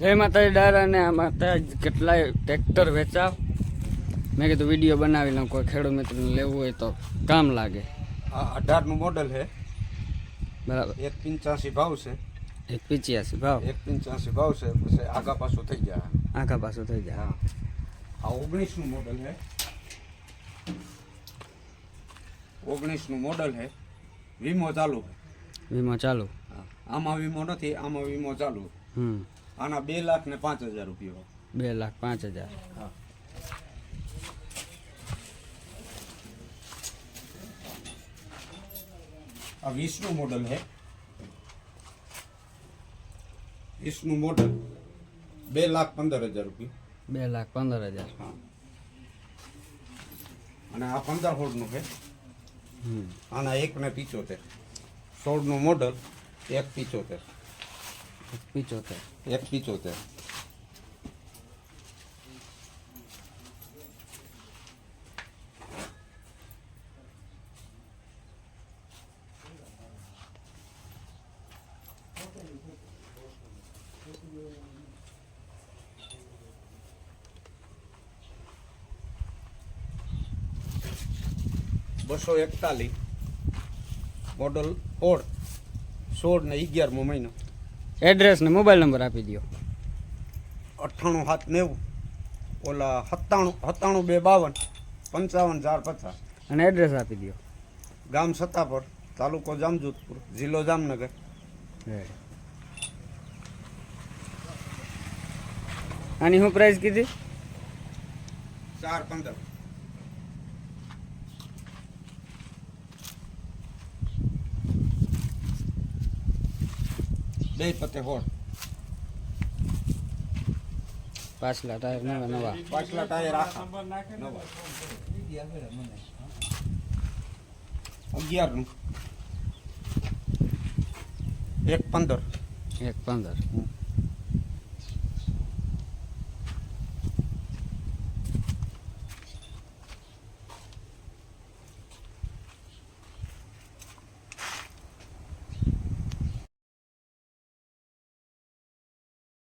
જય માતાજી ડારા અને આમાં ત્યાં કેટલાય ટ્રેક્ટર વેચાવ. મેં કીધું વીડિયો બનાવી લઉં કોઈ ખેડૂત મિત્રને લેવું હોય તો કામ લાગે. આ અઢારનું મોડલ છે. બરાબર. એક પંચ્યાસી ભાવ છે. એક પીચ્યાસી ભાવ. એક પંચ્યાસી ભાવ છે પછી આગા પાછું થઈ જાય આગા પાછું થઈ જાય હા. આ ઓગણીસનું મોડલ છે. ઓગણીસનું મોડલ છે. વીમો ચાલુ વીમો ચાલુ. આમાં વીમો નથી આમાં વીમો ચાલુ હમ. આના બે લાખ ને પાંચ હજાર રૂપિયા બે લાખ પાંચ હજાર. હા. આ વીસનું મોડલ છે વીસનું મોડલ બે લાખ પંદર હજાર રૂપિયા. બે લાખ પંદર હજાર. હા. અને આ પંદર સોળનું છે હમ. આના એક ને પિચોતેર. સોળનું મોડલ એક પિચોતેર. પિચોતેર એક પિચોતેર બસો એકતાલીસ મોડલ સોળ સોળ ને અગિયારમો મહિનો એડ્રેસ ને મોબાઈલ નંબર આપી દો અઠ્ઠાણું સાત નેવું. ઓલા સત્તાણું સત્તાણું બે બાવન પંચાવન ચાર પચાસ. અને એડ્રેસ આપી દો ગામ સત્તાપર તાલુકો જામજોધપુર જિલ્લો જામનગર. આની શું પ્રાઇસ કીધી? ચાર પંદર. બે પતે હોળ. પાછલા ટાયર નવા નવા. પાછલા ટાયર આખા. નવા. અગિયારનું. એક પંદર. એક પંદર.